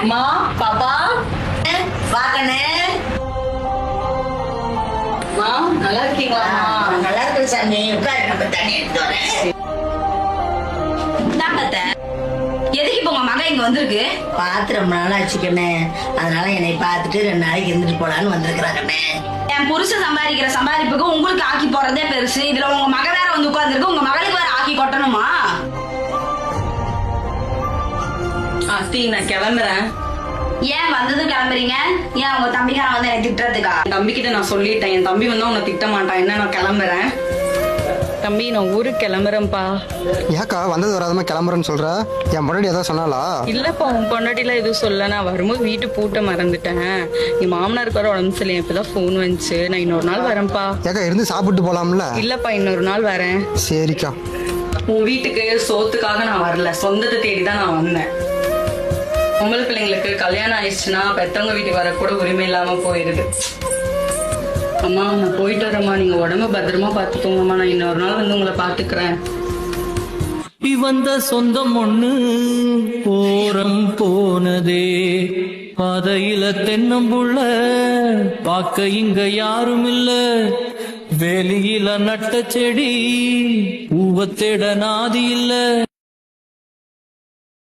அம்மா பாப்பா வாக்கண்ணே நல்லா இருக்கீங்களா? நல்லா இருக்கு சாமி. உட்காரு நம்ம தண்ணி எடுத்து வரேன். எதுக்கு இப்ப உங்க மகன் இங்க வந்திருக்கு? பார்த்து ரொம்ப நாள் ஆச்சுக்கண்ணே அதனால என்னை பார்த்துட்டு ரெண்டு நாளைக்கு இருந்துட்டு போலான்னு வந்திருக்கிறாங்கண்ணே என் புருஷன் சம்பாதிக்கிற சம்பாதிப்புக்கு உங்களுக்கு ஆக்கி போறதே பெருசு. இதுல உங்க மக வேற வந்து உட்கார்ந்துருக்கு. உங்க மகளுக்கு வேற ஆக்கி கொட்டணுமா? ஆத்தி நான் கிளம்புறேன். ஏன் வந்ததும் கிளம்புறீங்க? ஏன் உங்க தம்பிக்காரன் வந்து என்னை திட்டுறதுக்கா? என் தம்பி கிட்ட நான் சொல்லிட்டேன். என் தம்பி வந்து உன்னை திட்ட மாட்டான். என்ன நான் கிளம்புறேன்? தம்பி நான் ஊருக்கு கிளம்புறேன்ப்பா. ஏக்கா வந்தது வராதமா கிளம்புறேன்னு சொல்ற? என் முன்னாடி ஏதாவது சொன்னாலா இல்லப்பா உன் பொண்டாட்டிலாம் எதுவும் சொல்ல நான் வரும்போது வீட்டு பூட்ட மறந்துட்டேன். என் மாமனாருக்கு வர உடம்பு சரியில்லை. இப்பதான் ஃபோன் வந்துச்சு. நான் இன்னொரு நாள் வரேன்ப்பா. ஏக்கா இருந்து சாப்பிட்டு போலாம்ல? இல்லப்பா இன்னொரு நாள் வரேன். சரிக்கா. உன் வீட்டுக்கு சோத்துக்காக நான் வரல. சொந்தத்தை தேடி தான் நான் வந்தேன். பொம்பளை பிள்ளைங்களுக்கு கல்யாணம் ஆயிடுச்சுன்னா பெத்தவங்க வீட்டுக்கு வர கூட உரிமை இல்லாம போயிருது. அம்மா நான் போயிட்டு வரேம்மா. நீங்க உடம்ப பத்திரமா பாத்துக்கோங்கம்மா நான் இன்னொரு நாள் வந்து உங்களை பாத்துக்கிறேன் வந்த சொந்தம் ஒண்ணு போரம் போனதே. பாதையில தென்னம்புள்ள பார்க்க இங்க யாரும் இல்ல. வேலியில நட்ட செடி பூவத்தேட நாதி இல்ல.